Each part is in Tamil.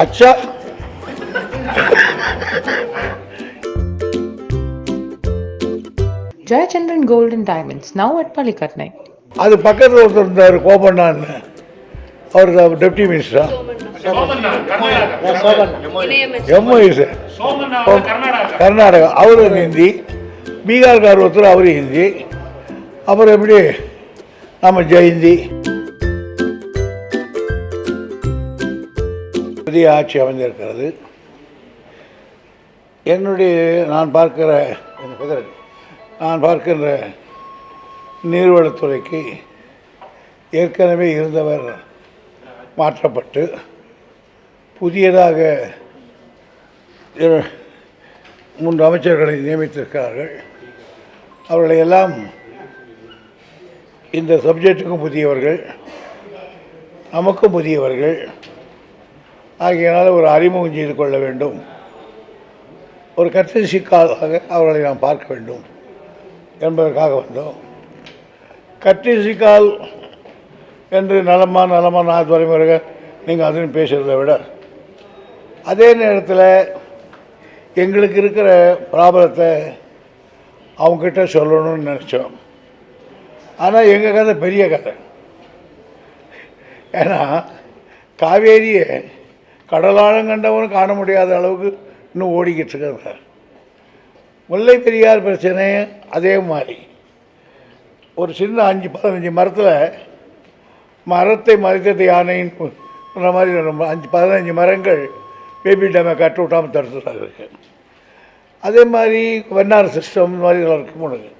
அச்சா. Jayachandran golden and diamonds now at பள்ளிக்கட்னை அது பக்கத்தில் ஒருத்தர் இருந்தார் கோபண்ணான். அவர் டெப்டி மினிஸ்டரா எம்ஐ சார் கர்நாடகா. அவரும் ஹிந்தி. பீகார்கார் ஒருத்தர் அவரும் ஹிந்தி. அப்புறம் எப்படி? நம்ம ஜெயந்தி. புதிய ஆட்சி அமைந்திருக்கிறது. என்னுடைய நான் பார்க்கிற நான் பார்க்கின்ற நீர்வளத்துறைக்கு ஏற்கனவே இருந்தவர் மாற்றப்பட்டு புதியதாக மூன்று அமைச்சர்களை நியமித்திருக்கிறார்கள். அவர்களை எல்லாம் இந்த சப்ஜெக்ட்டுக்கும் புதியவர்கள் நமக்கும் புதியவர்கள் ஆகியனால் ஒரு அறிமுகம் செய்து கொள்ள வேண்டும். ஒரு கத்திரிசிக்காலாக அவர்களை நாம் பார்க்க வேண்டும் என்பதற்காக வந்தோம். கத்திரிசிக்கால் என்று நலமா நலமா நான் துறைமுறைக நீங்கள் அதுன்னு பேசுகிறத விட அதே நேரத்தில் எங்களுக்கு இருக்கிற ப்ராப்ளத்தை அவங்கக்கிட்ட சொல்லணும்னு நினச்சோம். ஆனால் எங்கள் கதை பெரிய கதை. ஏன்னா காவேரியை கடலாழம் கண்டவனும் காண முடியாத அளவுக்கு இன்னும் ஓடிக்கிட்டு இருக்காங்க. முல்லை பெரியார் பிரச்சனை அதே மாதிரி. ஒரு சின்ன அஞ்சு பதினஞ்சு மரத்தில் மரத்தை மறைத்தது யானைன்னு சொன்ன மாதிரி நம்ம அஞ்சு பதினஞ்சு மரங்கள் பேபி டேமை கட்ட விட்டாமல் தடுத்துட்டாங்க. இருக்கு அதே மாதிரி வெண்ணார் சிஸ்டம் இந்த மாதிரி இதெல்லாம் இருக்கு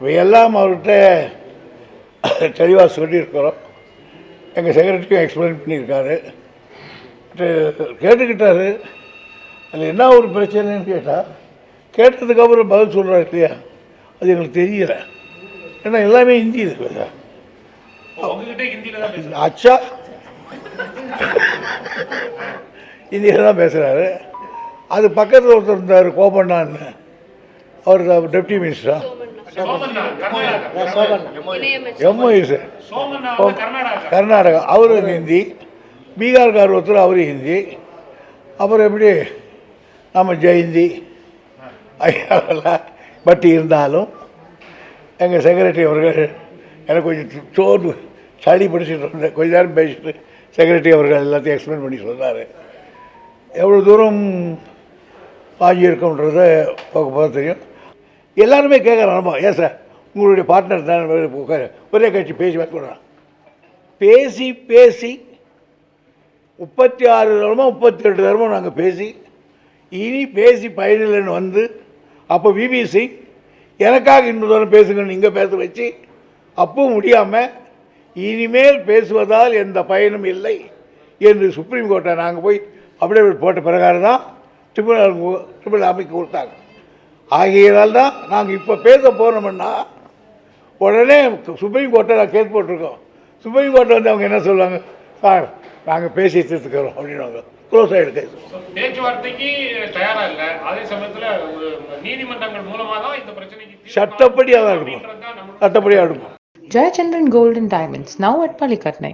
இவையெல்லாம் அவர்கிட்ட தெளிவாக சொல்லியிருக்கிறோம். எங்கள் செக்ரட்டரியும் எக்ஸ்பிளைன் பண்ணியிருக்காரு. கேட்டுக்கிட்டாரு. அதில் என்ன ஒரு பிரச்சனைன்னு கேட்டால் கேட்டதுக்கப்புறம் பதில் சொல்கிறாரு இல்லையா? அது எங்களுக்கு தெரியல. ஏன்னா எல்லாமே ஹிந்தி பேசுறேன் அச்சா. இந்தியில் தான் பேசுகிறாரு அது பக்கத்தில் ஒருத்தர் இருந்தார் கோபண்ணான்னு. அவர் டெப்டி மினிஸ்டரா? எம்ஐ சார் கர்நாடகா. அவரு ஹிந்தி. பீகார்கார் ஒருத்தர் அவர் ஹிந்தி. அப்புறம் எப்படி நம்ம ஜெயந்தி. ஐயாவெல்லாம் பட் இருந்தாலும் எங்கள் செக்ரட்டரி அவர்கள் எனக்கு கொஞ்சம் சோர்ந்து சளி பிடிச்சிட்டு இருந்தேன். கொஞ்ச நேரம் பேசிட்டு செக்ரட்டரி அவர்கள் எல்லாத்தையும் எக்ஸ்பிளைன் பண்ணி சொன்னார் எவ்வளோ தூரம் வாங்கியிருக்கோன்றத போக போக தெரியும். எல்லாருமே கேட்குறாங்க ஏன் சார் உங்களுடைய பார்ட்னர் தானே ஒரே கட்சி பேசி வைக்கணும் பேசி பேசி முப்பத்தி ஆறு தரமோ முப்பத்தி ரெண்டு தரமோ நாங்கள் பேசி இனி பேசி பயனில்லைன்னு வந்து அப்போ விபிசி எனக்காக இன்னொரு தூரம் பேசுங்கன்னு இங்கே பேச வச்சு அப்பவும் முடியாமல் இனிமேல் பேசுவதால் எந்த பயனும் இல்லை என்று சுப்ரீம் கோர்ட்டை நாங்கள் போய் அப்படியே போட்ட பிரகாரம் தான் ட்ரிபுனல் ட்ரிபுனல் அமைக்க கொடுத்தாங்க. ஆகையினால் தான் நாங்கள் இப்போ பேச போனோம்னா உடனே சுப்ரீம் கோர்ட்டை நான் கேஸ் போட்டிருக்கோம். சுப்ரீம் கோர்ட்டை வந்து அவங்க என்ன சொல்லுவாங்க? சார் நாங்கள் பேசி தீர்த்துக்கிறோம் அப்படின்னுவாங்க க்ளோஸ் ஆகிடு கேஸ் பேச்சுவார்த்தைக்கு தயாரா இல்ல அதே சமயத்துல நீதிமன்றங்கள் மூலமா தான் இந்த பிரச்சனைக்கு தீர்வு சட்டப்படி அதான் இருக்கும் அப்படின்றது தான் சட்டப்படியாக Gold and Diamonds, now at Palikatnai.